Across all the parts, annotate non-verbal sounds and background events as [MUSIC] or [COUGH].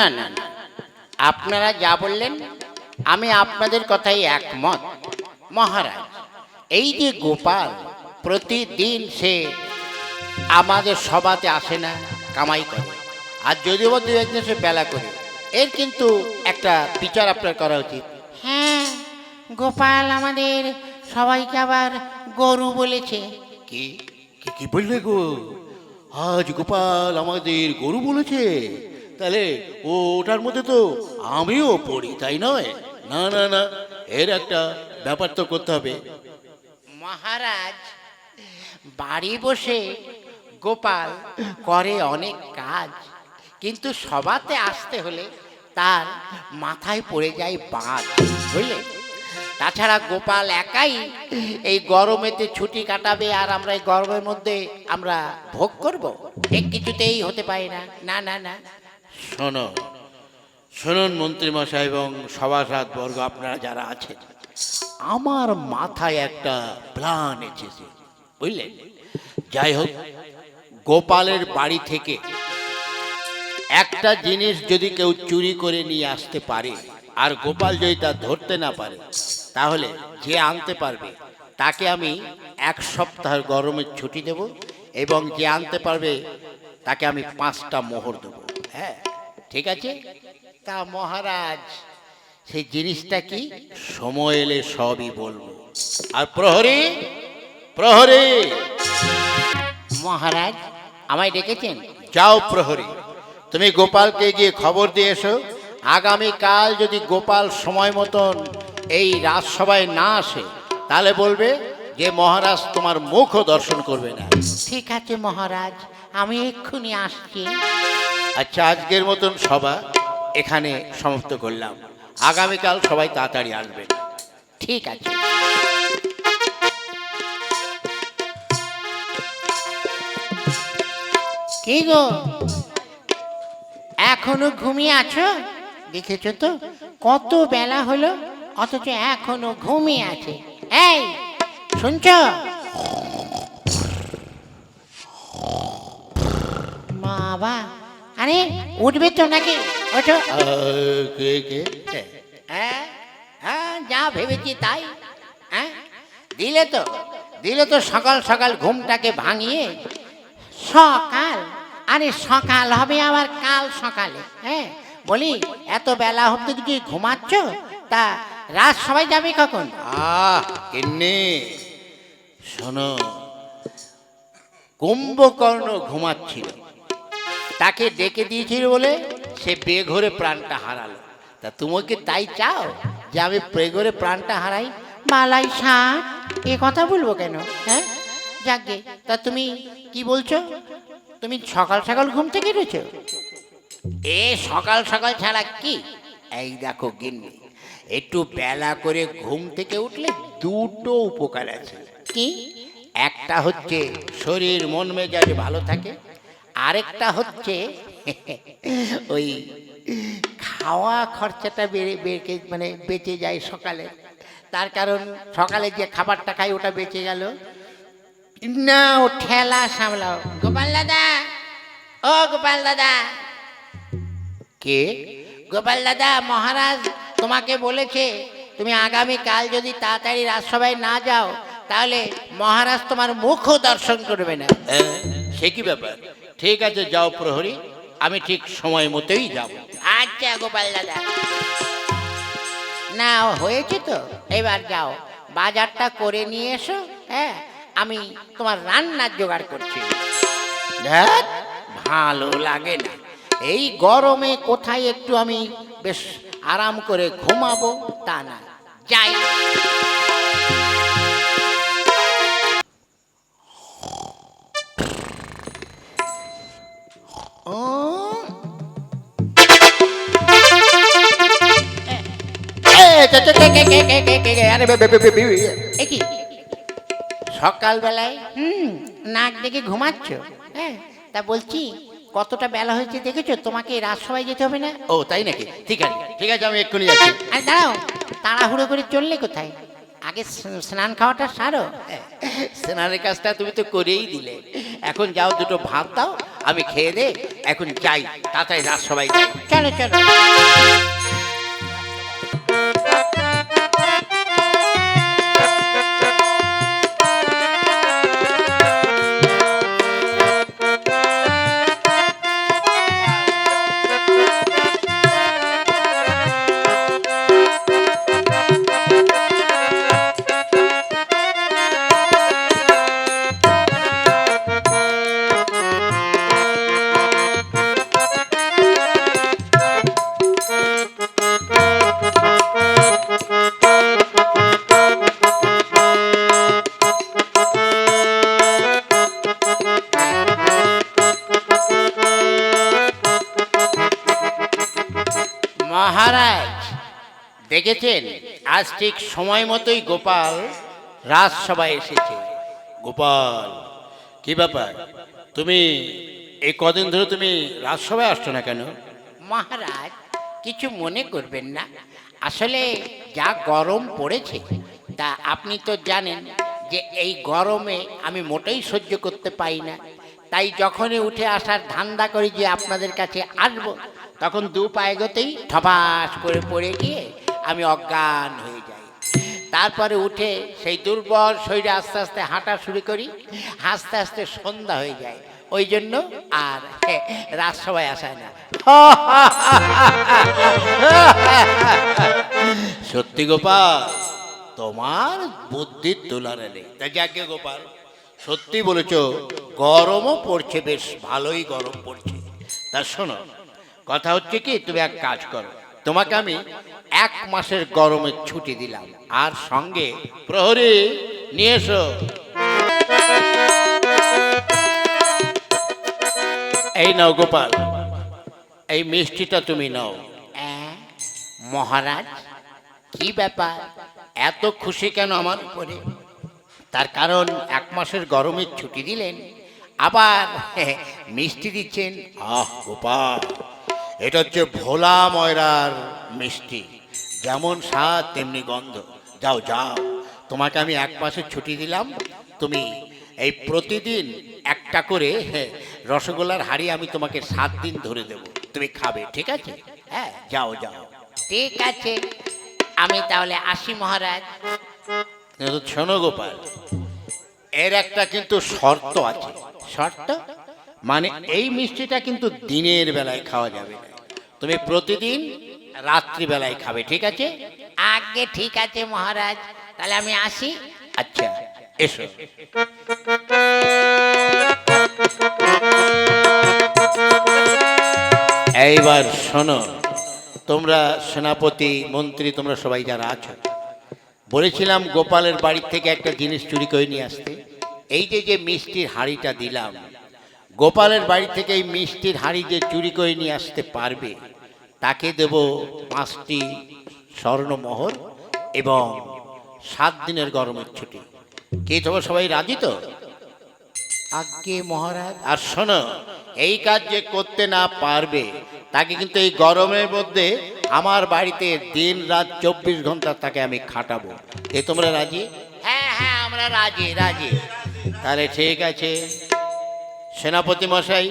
না না আপনারা যা বললেন আমি আপনাদের কথাই একমত। মহারাজ এই যে গোপাল প্রতিদিন সে আমাদের সভাতে আসে না কামাই করে। আর যদিও বা দু একদিন সে বেলা করে এর কিন্তু একটা বিচার আপনার করা উচিত। হ্যাঁ গোপাল আমাদের সবাইকে আবার গরু বলেছে। কি? কি কি বললে গো? আজ গোপাল আমাদের গরু বলেছে। তাহলে ও ওটার মধ্যে তো আমিও পড়ি, তাই নয়? না না না, এর একটা ব্যাপার তো করতে হবে। মহারাজ, বাড়ি বসে গোপাল করে অনেক কাজ, কিন্তু সবাতে আসতে হলে তার মাথায় পড়ে যায় বাঁধ, বুঝলে? তাছাড়া গোপাল একাই এই গরমেতে ছুটি কাটাবে আর আমরা এই গরমের মধ্যে আমরা ভোগ করব। এক কিছুতেই হতে পারে না। না না না শোনো, শুনুন মন্ত্রীমশাই এবং সভাসাদ বর্গ, আপনারা যারা আছেন, আমার মাথায় একটা প্ল্যান এসেছে, বুঝলেন? যাই হোক, গোপালের বাড়ি থেকে একটা জিনিস যদি কেউ চুরি করে নিয়ে আসতে পারে, আর গোপাল যদি তা ধরতে না পারে, তাহলে যে আনতে পারবে, তাকে আমি এক সপ্তাহের গরমের ছুটি দেব এবং যে আনতে পারবে, তাকে আমি পাঁচটা মোহর দেবো হ্যাঁ? ঠিক আছে? তা মহারাজ সেই জিনিসটা কি? সময় এলে সবই বলব। আর প্রহরী? প্রহরী! মহারাজ আমায় ডেকেছেন? যাও প্রহরী তুমি গোপালকে গিয়ে খবর দিয়ে এসো। আগামীকাল যদি গোপাল সময় মতন এই রাজসভায় না আসে তাহলে বলবে যে মহারাজ তোমার মুখও দর্শন করবে না। ঠিক আছে মহারাজ আমি এক্ষুনি আসছি। আচ্ছা আজকের মতন সভা এখানে সমাপ্ত করলাম। আগামীকাল সবাই তাড়াতাড়ি আসবেন। ঠিক আছে। কি গো? এখনও ঘুমিয়ে আছো? দেখেছ তো? কত বেলা হলো অথচ এখনও ঘুমিয়ে আছে। এই শুনছ? মা বাবা আরে উঠবে তো নাকি? ওঠো। আহ, কে কে? হ্যাঁ হ্যাঁ যা ভেবেছি তাই। হ্যাঁ দিলে তো দিলে তো সকাল সকাল ঘুমটাকে ভাঙিয়ে সকাল আরে সকাল হবে আবার কাল সকালে হ্যাঁ? বলি এত বেলা অব্দি কি ঘুমাচ্ছ? তা রাত সবাই যাবে কখন? আহ কিন্নি। শোনো কুম্ভকর্ণ ঘুমাচ্ছিল। তাকে ডেকে দিয়েছিল বলে সে বেঘরে প্রাণটা হারালো। তা তুমি কি তাই চাও যে আমি বেঘরে প্রাণটা হারাই? মালাই শাহ এ কথা বলব কেন? হ্যাঁ? যাকে তা তুমি কি বলছো? তুমি সকাল সকাল ঘুম থেকে উঠেছো? এ সকাল সকাল ছাড়া কি? এই দেখো গিন্নি একটু বেলা করে ঘুম থেকে উঠলে দুটো উপকার আছে। কি? একটা হচ্ছে শরীর মন মেজাজ ভালো থাকে। আরেকটা হচ্ছে [LAUGHS] ওই খাওয়া খরচাটা বেড়ে বেড়ে মানে বেঁচে যায় সকালে। তার কারণ সকালে যে খাবারটা খাই ওটা বেঁচে গেল। না, ও ঠেলা সামলাও। গোপাল দাদা, ও গোপাল দাদা। কে? গোপাল দাদা, মহারাজ তোমাকে বলেছে, তুমি আগামী কাল যদি তাড়াতাড়ি রাজসভায় না যাও, তাহলে মহারাজ তোমার মুখও দর্শন করবে না। সে কি ব্যাপার? ঠিক আছে যাও প্রহরী আমি ঠিক সময় মতোই যাব। আচ্ছা গোপাল দাদা। না হয়েছে তো। এবার যাও বাজারটা করে নিয়ে এসো হ্যাঁ? আমি তোমার রান্নার জোগাড় করছি। ভালো লাগে না। এই গরমে কোথায় একটু আমি বেশ আরাম করে ঘুমাবো তা না। যাই। সকালবেলায়? হুম। নাক দেখে ঘুমাচ্ছ? হ্যাঁ। তা বলছি কতটা বেলা হয়েছে দেখেছ? তোমাকে রাজসভায় যেতে হবে না? ও তাই নাকি? ঠিক আছে ঠিক আছে আমি এক্ষুনি যাচ্ছি। আরে দাঁড়াও তাড়াহুড়ো করে চললে কোথায়? আগে স্নান খাওয়াটা সারো। স্নানের কাজটা তুমি তো করেই দিলে। এখন যাও দুটো ভাত দাও আমি খেয়ে দে এখন যাই। তাড়াতাড়ি যাই চলো চলো। দেখেছেন? আজ ঠিক সময় মতোই গোপাল রাজসভায় এসেছে। গোপাল কি ব্যাপার? তুমি এই কদিন ধরে তুমি রাজসভায় আসছো না কেন? মহারাজ কিছু মনে করবেন না। আসলে যা গরম পড়েছে তা আপনি তো জানেন যে এই গরমে আমি মোটেই সহ্য করতে পাই না। তাই যখনই উঠে আসার ধান্দা করি যে আপনাদের কাছে আসব তখন দু পায়ে গতেই ঠপাস করে পড়ে গিয়ে আমি অজ্ঞান হয়ে যাই। তারপরে উঠে সেই দুর্বল শরীরে আস্তে আস্তে হাঁটা শুরু করি আস্তে আস্তে সন্ধ্যা হয়ে যায়। ওই জন্য আর রাজসভায় আসায় না। সত্যি গোপাল, তোমার বুদ্ধির তুলনা নেই। তা যাকে গোপাল, সত্যি বলেছ, গরমও পড়ছে, বেশ ভালোই গরম পড়ছে। তা শোনো, কথা হচ্ছে কি, তুমি এক কাজ করো। তোমাকে আমি এক মাসের গরমের ছুটি দিলাম। আর সঙ্গে প্রহরী, নিয়ে এসো। এই নাও গোপাল, এই মিষ্টিটা তুমি নাও। মহারাজ, কি ব্যাপার? এত খুশি কেন আমার উপরে? তার কারণ এক মাসের গরমের ছুটি দিলেন, আবার [LAUGHS] মিষ্টি দিচ্ছেন। আহ, গোপাল, এটা হচ্ছে ভোলা ময়রার মিষ্টি। যেমন স্বাদ তেমনি গন্ধ। যাও যাও। তোমাকে আমি এক মাসের ছুটি দিলাম। তুমি এই প্রতিদিন একটা করে হ্যাঁ, রসগোল্লার হাড়ি আমি তোমাকে সাত দিন ধরে দেব। তুমি খাবে ঠিক আছে? হ্যাঁ যাও যাও। ঠিক আছে। আমি তাহলে আসি মহারাজ। শোনো গোপাল এর একটা কিন্তু শর্ত আছে। শর্ত? মানে এই মিষ্টিটা কিন্তু দিনের বেলায় খাওয়া যাবে তুমি প্রতিদিন রাত্রিবেলায় খাবে ঠিক আছে? আগে ঠিক আছে মহারাজ। তাহলে আমি আসি। আচ্ছা এসো। এইবার শোনো তোমরা সেনাপতি মন্ত্রী তোমরা সবাই যারা আছো বলেছিলাম গোপালের বাড়ি থেকে একটা জিনিস চুরি করে নিয়ে আসতে। এই যে যে মিষ্টির হাঁড়িটা দিলাম গোপালের বাড়ি থেকে এই মিষ্টির হাঁড়ি যে চুরি করে নিয়ে আসতে পারবে তাকে দেব পাঁচটি স্বর্ণমোহর এবং সাত দিনের গরমের ছুটি। কে তোমরা সবাই রাজি তো? আগে মহারাজ। আর শোনো এই কাজ যে করতে না পারবে তাকে কিন্তু এই গরমের মধ্যে আমার বাড়িতে দিন রাত চব্বিশ ঘণ্টা তাকে আমি খাটাবো। এ তোমরা রাজি? হ্যাঁ হ্যাঁ আমরা রাজি রাজি। তাহলে ঠিক আছে। সেনাপতি মশাই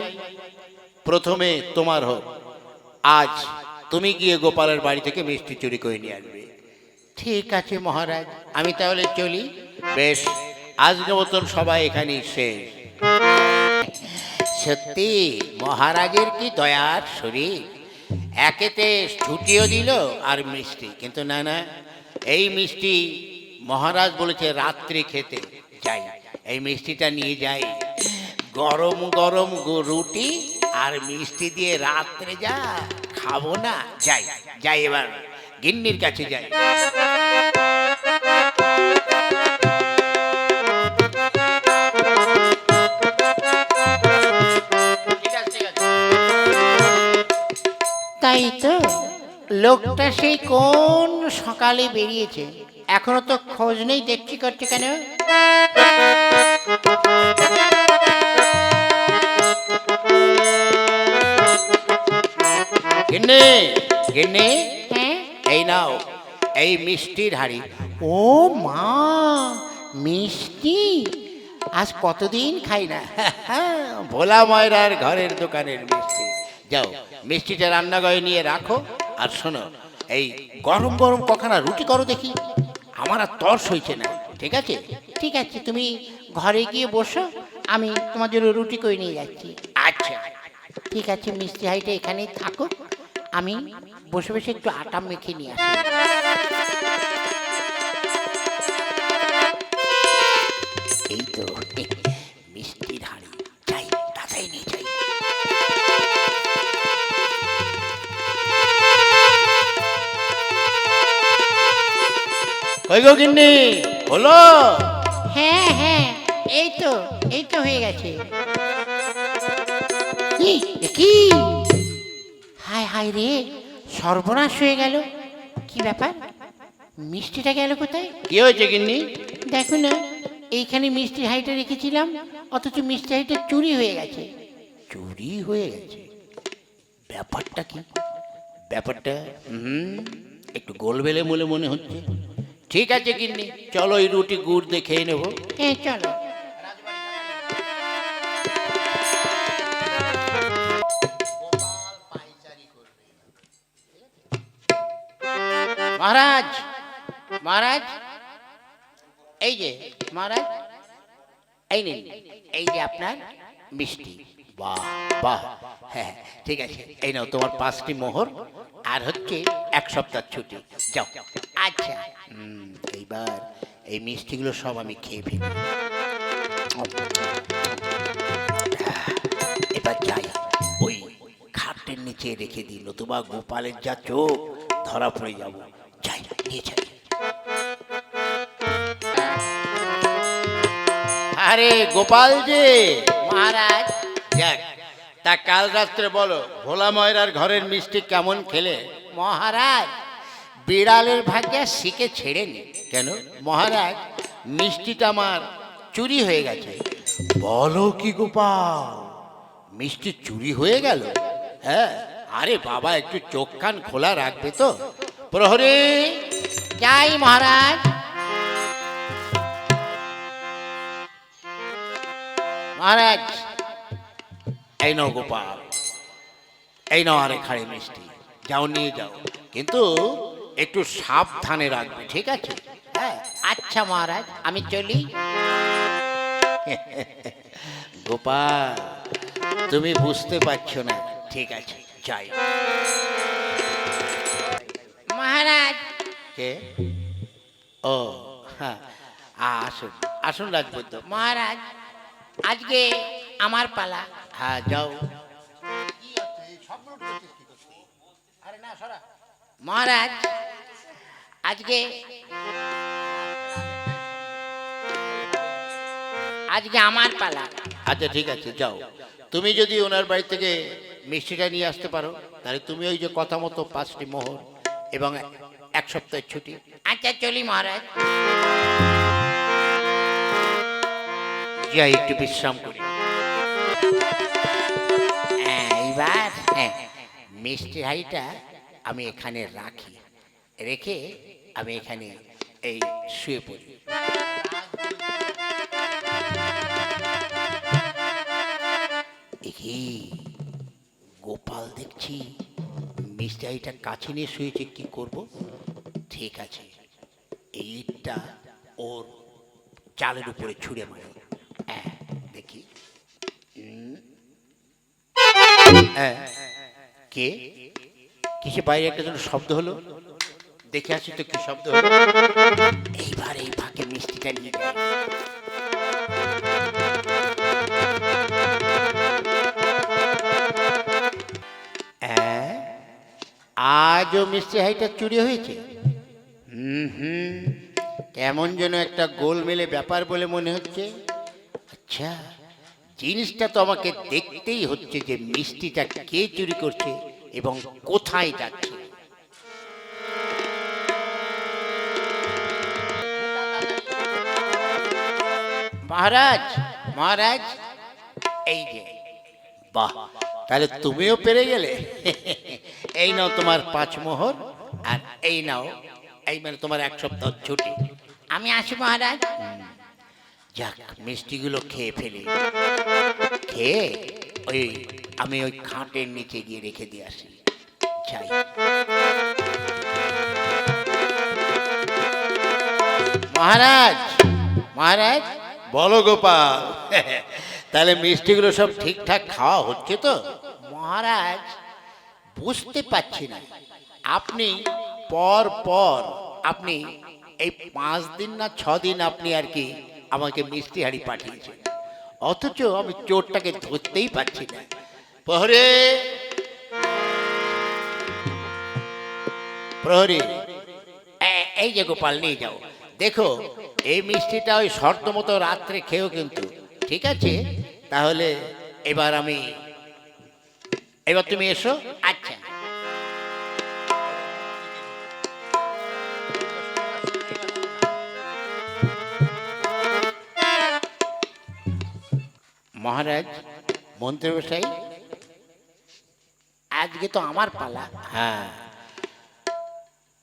প্রথমে তোমার হোক। আজ তুমি গিয়ে গোপালের বাড়ি থেকে মিষ্টি চুরি করে নিয়ে আসবে। ঠিক আছে মহারাজ। আমি তাহলে চলি। বেশ আজকে মতন সবাই এখানেই শেষ। সত্যি মহারাজের কি দয়ার শরীর? একেতে ছুটিও দিল আর মিষ্টি। কিন্তু না না এই মিষ্টি মহারাজ বলেছে রাত্রি খেতে যাই। এই মিষ্টিটা নিয়ে যাই। গরম গরম রুটি আর মিষ্টি দিয়ে রাত্রে যা। খাব না? যাই যাই এবার। গিন্নির কাছে যাই। তাই তো, লোকটা সেই কোন সকালে বেরিয়েছে? এখনও তো খোঁজ নেই দেখছি করছে কেন? গিন্নি গিন্নি হ্যাঁ? এই নাও এই মিষ্টির হাড়ি। ও মা মিষ্টি? আজ কতদিন খাই না? হ্যাঁ, [LAUGHS] ভোলা ময়রার ঘরের দোকানের মিষ্টি। যাও মিষ্টিটা রান্নাঘরে নিয়ে রাখো। আর শোনো এই গরম গরম কখানা রুটি করো দেখি। আমার আর তর্স হয়েছে না ঠিক আছে? ঠিক আছে তুমি ঘরে গিয়ে বসো আমি তোমার জন্য রুটি করে নিয়ে যাচ্ছি। আচ্ছা। ঠিক আছে মিষ্টি হাইটা এখানেই থাকো। আমি বসে বসে একটু আটা মেখে নিয়ে আসি। এই তো মিষ্টির হাড়ি। যাই তাড়াতাড়ি নিয়ে কই গো গিন্নি? হলো হ্যাঁ হ্যাঁ এই তো এই তো হয়ে গেছে। কি? হায় হায় রে সর্বনাশ হয়ে গেল। কি ব্যাপার? মিষ্টিটা গেল কোথায়? কি হয়েছে গিন্নি? দেখো না এইখানে মিষ্টি হাইটা রেখেছিলাম অথচ মিষ্টি হাইটা চুরি হয়ে গেছে। চুরি হয়ে গেছে? ব্যাপারটা কি? ব্যাপারটা হুম একটু গোলবেলে বলে মনে হচ্ছে। ঠিক আছে গিন্নি চলো এই রুটি গুড় দিয়ে খেয়ে নেব। হ্যাঁ চলো। মহারাজ মহারাজ, এই যে, মহারাজ, এই নিন, এই যে আপনার মিষ্টি। বাহ বাহ হ্যাঁ ঠিক আছে, এই নাও তোমার পাঁচটি মোহর, আর হচ্ছে এক সপ্তাহ ছুটি। যাও। আচ্ছা এইবার এই মিষ্টিগুলো সব আমি খেয়ে ফেলি। এবার যাই। ওই খাটের নিচে রেখে দিল তোমার গোপালের যা চোখ, ধরা পড়ে যাব। যাই নিয়ে যাই আরে গোপাল যে। মহারাজ। যাক তা কাল রাত্রে বলো ভোলা ময়রার ঘরের মিষ্টি কেমন খেলে? মহারাজ। বিড়ালের ভাগ্যা শিখে ছেড়েনি কেন? মহারাজ মিষ্টিটা আমার চুরি হয়ে গেছে। বলো কি গোপাল? মিষ্টি চুরি হয়ে গেল? হ্যাঁ আরে বাবা একটু চোখ কান খোলা রাখবে তো। প্রহরী। যাই মহারাজ। মহারাজ এই নাও গোপাল। এই নাও আরে খাড়ি মিষ্টি। যাও নিয়ে যাও। কিন্তু একটু সাবধানে রাখবে ঠিক আছে? হ্যাঁ। আচ্ছা মহারাজ আমি চলি। গোপাল তুমি বুঝতে পারছ না। ঠিক আছে যাই। কে? ও হ্যাঁ। আসুন আসুন রাজবৈদ্য মহারাজ, আজকে আমার পালা। হ্যাঁ যাও। মহারাজ, আজকে আজকে আমার পালা। আচ্ছা ঠিক আছে, যাও। তুমি যদি ওনার বাড়ি থেকে মিষ্টিটা নিয়ে আসতে পারো, তাহলে তুমি ওই যে কথা মতো পাঁচটি মোহর এবং এক সপ্তাহের ছুটি। আচ্ছা চলি মহারাজ। যাই একটু বিশ্রাম করি। হ্যাঁ, এইবার হ্যাঁ মিষ্টি হাড়িটা আমি এখানে রাখি। রেখে আমি এখানে এই শুয়ে পড়ি। একি গোপাল দেখছি মিষ্টাইটা কাছে নিয়ে শুয়েছে কি করব? ঠিক আছে। এইটা ওর চালের উপরে ছুঁড়ে মারি। হ্যাঁ দেখি। কে? কিসে বাইরে একটা যেন শব্দ হলো? দেখে আসি তো কি শব্দ হলো। এইবার এই ফাঁকে মিষ্টিটা নিয়ে আজও মিষ্টি হাইটা চুরি হয়েছে? হুম, কেমন যেন একটা গোলমেলে ব্যাপার বলে মনে হচ্ছে। আচ্ছা জিনিসটা তো আমাকে দেখতেই হচ্ছে যে মিষ্টিটা কে চুরি করছে এবং কোথায় যাচ্ছে। মহারাজ মহারাজ, এই যে। বাহ, তাহলে তুমিও পেরে গেলে। [LAUGHS] এই নাও তোমার পাঁচ মোহর আর এই নাও এই মানে তোমার এক সপ্তাহ ছুটি। আমি আসি মহারাজ। যাক মিষ্টিগুলো খেয়ে ফেলি। খেয়ে ওই আমি ওই খাটের নিচে গিয়ে রেখে দিয়ে আসি। যাই। মহারাজ মহারাজ। বলো গোপাল। তাহলে মিষ্টিগুলো সব ঠিকঠাক খাওয়া হচ্ছে তো? মহারাজ বুঝতে পারছি না। আপনি পর পর আপনি এই পাঁচ দিন না ছ দিন আপনি আর কি আমাকে মিষ্টি হাড়ি পাঠিয়েছেন। অথচ আমি চোরটাকে ধরতেই পারছি না। প্রহরে এই যে গোপাল, নিয়ে যাও। দেখো, এই মিষ্টিটা ওই শর্ত মতো রাত্রে খেয়েও কিন্তু, ঠিক আছে? তাহলে এবার আমি এবার তুমি এসো। আচ্ছা। মহারাজ মন্ত্রী আজকে তো আমার পালা। হ্যাঁ।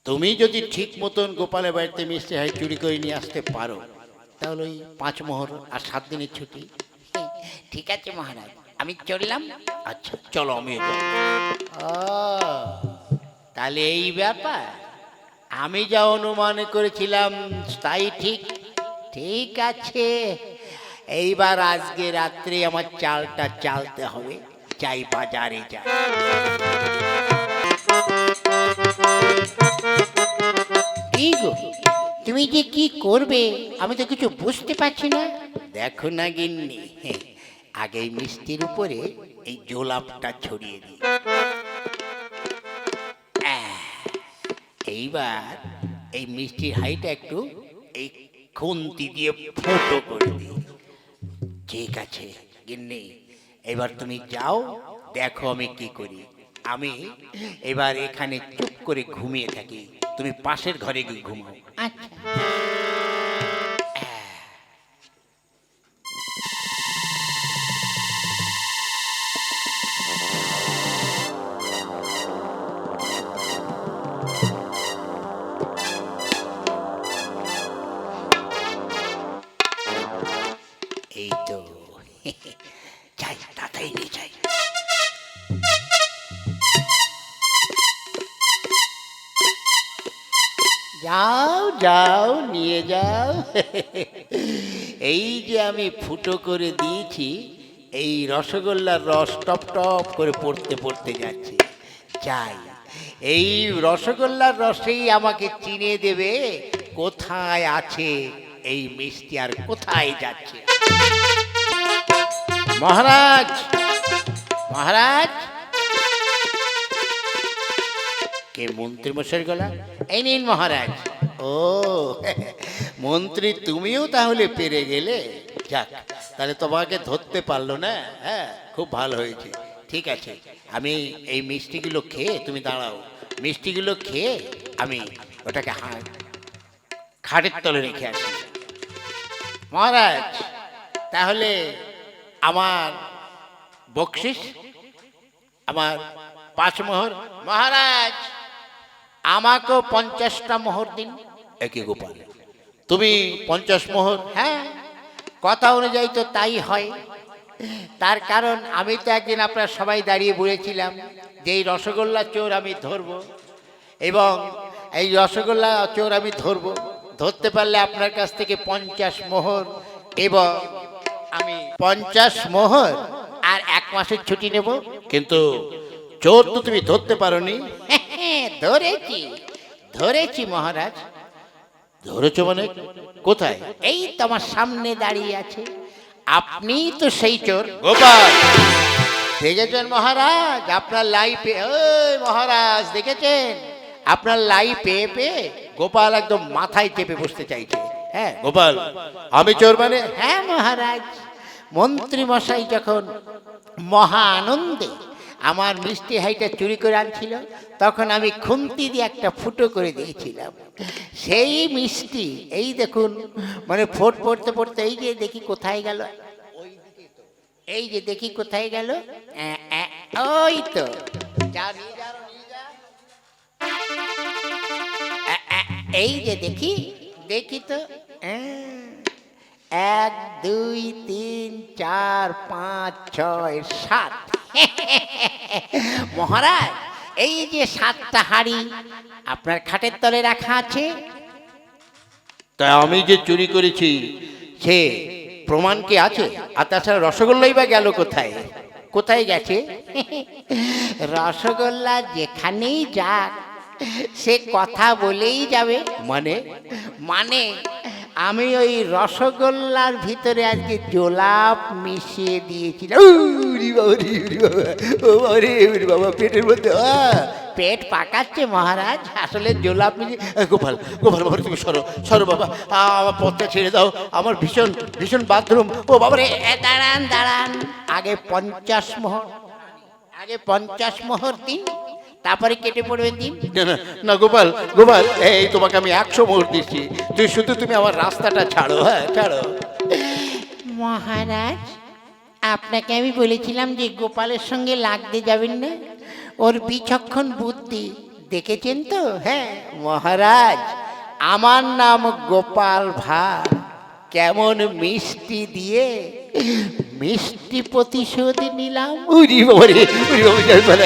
তুমি যদি ঠিক মতন গোপালের বাড়িতে মিষ্টি হয় চুরি করে নিয়ে আসতে পারো তাহলে ওই পাঁচ মোহর আর সাত দিনের ছুটি। ঠিক আছে মহারাজ। আমি চললাম। আচ্ছা চলো আমি ও তাহলে এই ব্যাপার। আমি যা অনুমান করেছিলাম তাই ঠিক ঠিক আছে। এইবার আজকে রাত্রে আমার চালটা চালতে হবে। চাই বাজারে যাই কি গো তুমি যে কি করবে আমি তো কিছু বুঝতে পারছি না। দেখো না গিন্নি হ্যাঁ, আগে মিষ্টির উপরে এই জোলাপটা ছড়িয়ে দিই এইবার এই মিষ্টির হাইটা একটু এই খুন্তি দিয়ে ফুটো করে দিই। ঠিক আছে, গিন্নি, এবার তুমি যাও, দেখো আমি কি করি। আমি এবার এখানে চুপ করে ঘুমিয়ে থাকি। তুমি পাশের ঘরে গিয়ে ঘুমাও। আচ্ছা। [LAUGHS] এই যে আমি ফুটো করে দিয়েছি, এই রসগোল্লার রস টপ টপ করে পড়তে পড়তে যাচ্ছে। যাই, এই রসগোল্লার রসেই আমাকে চিনে দেবে কোথায় আছে এই মিষ্টি আর কোথায় যাচ্ছে। মহারাজ মহারাজ। কে মন্ত্রী মশাইয়ের গলা? এই নিন মহারাজ। ও, মন্ত্রী তুমিও তাহলে পেরে গেলে? যাক, তাহলে তোমাকে ধরতে পারল না হ্যাঁ? খুব ভালো হয়েছে। ঠিক আছে, আমি এই মিষ্টিগুলো খেয়ে তুমি দাঁড়াও। মিষ্টিগুলো খেয়ে আমি ওটাকে খাটের তলে রেখে আসি। মহারাজ, তাহলে আমার বকশিস, আমার পাঁচ মোহর মহারাজ, আমাকেও পঞ্চাশটা মোহর দিন। একই গোপাল। তুমি পঞ্চাশ মোহর হ্যাঁ কথা অনুযায়ী তো তাই হয়। তার কারণ, আমি তো একদিন আপনার সবাই দাঁড়িয়ে বলেছিলাম যে এই রসগোল্লা চোর আমি ধরব। এবং এই রসগোল্লা চোর আমি ধরব। ধরতে পারলে আপনার কাছ থেকে পঞ্চাশ মোহর এবং আমি পঞ্চাশ মোহর আর এক মাসের ছুটি নেব। কিন্তু চোর তো তুমি ধরতে পারো নি [LAUGHS] ধরেছি ধরেছি মহারাজ। ধরেছো মানে কোথায়? এই তো আমার সামনে দাঁড়িয়ে আছে। আপনিই তো সেই চোর। গোপাল! দেখেছেন মহারাজ? আপনার লাইফে পেয়ে ওই মহারাজ দেখেছেন? আপনার লাই পেয়ে পেয়ে গোপাল একদম মাথায় চেপে বসতে চাইছে। হ্যাঁ? গোপাল আমি চোর মানে হ্যাঁ মহারাজ মন্ত্রী মশাই যখন মহা আনন্দে আমার মিষ্টি হাইটা চুরি করে আনছিল তখন আমি খুন্তি দিয়ে একটা ফুটো করে দিয়েছিলাম। সেই মিষ্টি এই দেখুন মানে ফোট পড়তে পড়তে এই যে দেখি কোথায় গেল এই যে দেখি কোথায় গেল ওই তো। এই যে দেখি দেখি তো আ, এক দুই তিন চার পাঁচ ছয় সাত। মহারাজ এই যে সাতটা হাড়ি আপনার খাটের তলে রাখা আছে? তাই আমি যে চুরি করেছি সে প্রমাণ কি আছে? আর তাছাড়া রসগোল্লাই বা গেল কোথায়? কোথায় গেছে? রসগোল্লা যেখানেই যাক সে কথা বলেই যাবে। মানে? মানে আমি ওই রসগোল্লার ভিতরে আজকে জোলাপ মিশিয়ে দিয়েছিলাম। বাবা পেটের মধ্যে পেট পাকাচ্ছে মহারাজ আসলে জোলাপ মিশিয়ে গোপাল গোপাল বাবা তুমি সরো সরো বাবা। আমার পথটা ছেড়ে দাও আমার ভীষণ ভীষণ বাথরুম। ও বাবা রে দাঁড়ান দাঁড়ান। আগে পঞ্চাশ মোহর আগে পঞ্চাশ মোহর দিন। তারপরে কেটে পড়বে দিন? না গোপাল গোপাল এই তোমাকে আমি একশো মোহর দিচ্ছি। তুই শুধু তুমি আমার রাস্তাটা ছাড়ো হ্যাঁ ছাড়ো। মহারাজ আপনাকে আমি বলেছিলাম যে গোপালের সঙ্গে লাগতে যাবেন না। ওর বিচক্ষণ বুদ্ধি দেখেছেন তো? হ্যাঁ মহারাজ আমার নাম গোপাল ভা কেমন মিষ্টি দিয়ে মিষ্টি প্রতিশোধ নিলাম। উরি বাবা রে উরি বাবা